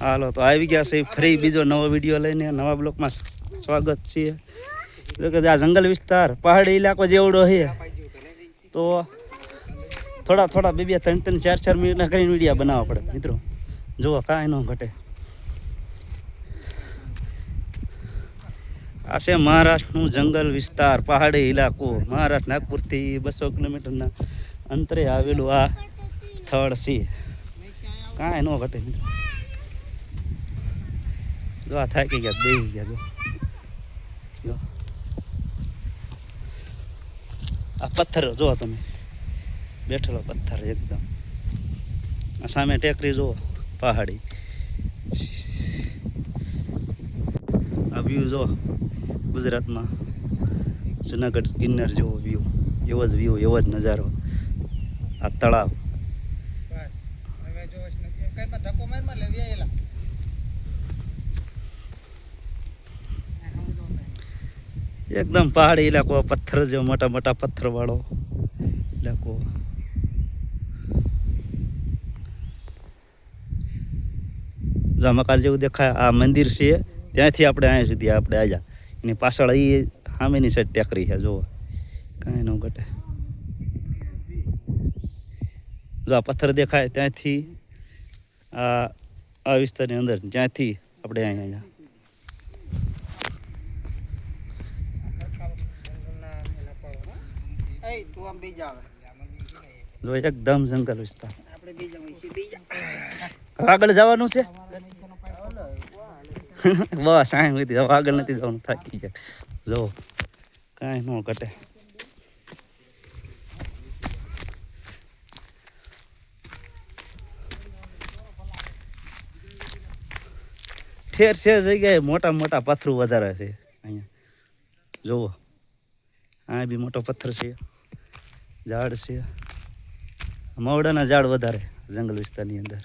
હાલો, તો આવી ગયા છે ફરી બીજો નવો વીડિયો લઈને. નવા બ્લોકમાં સ્વાગત છે જો આ જંગલ વિસ્તાર, પહાડી ઇલાકો જેવડો છે. તો થોડા થોડા બે બે ત્રણ ત્રણ ચાર ચાર મિનિટના કરીને વિડીયા બનાવવા પડે. મિત્રો, જુઓ, કાંઈ ન ઘટે. આ છે મહારાષ્ટ્રનું જંગલ વિસ્તાર, પહાડી ઇલાકો. મહારાષ્ટ્ર નાગપુરથી બસો કિલોમીટરના અંતરે આવેલું આ સ્થળ છે. કાંઈ ન ઘટે મિત્રો. જો આ થાકી ગયા બેસી ગયા, જો. જો. આ પથ્થર જુઓ તમે. બેઠેલો પથ્થર એકદમ. આ સામે ટેકરી જુઓ, પહાડી. આ વ્યૂ જો ગુજરાતમાં. જુનાગઢ કિન્નર જેવો વ્યૂ એવો જ વ્યૂ એવો જ નજારો. આ તળાવ. એકદમ પહાડી ઇલાકો, પથ્થર જેવો, મોટા મોટા પથ્થર વાળો ઇલાકો. મકાન જેવું દેખાય, આ મંદિર છે. ત્યાંથી આપણે અહીંયા સુધી આપણે આવ્યા એની પાછળ એ સામેની સાઈડ ટેકરી છે, જુઓ. કાંઈ ન ઘટે. જો આ પથ્થર દેખાય ત્યાંથી આ આ વિસ્તારની અંદર જ્યાંથી આપણે અહીંયા અહીંયા જો એકદમ જંગલ વિસ્તાર. આગળ જવાનું છે? બસ હવે આગળ નથી જવાનું થાકી જાય જો કાંઈ ન ઘટે. ઠેર ઠેર જગ્યાએ મોટા મોટા પથ્થરો વધારે છે. અહીંયા. જુઓ આ બી મોટો પથ્થર છે. ઝાડ છે. મવડાના ઝાડ વધારે જંગલ વિસ્તારની અંદર.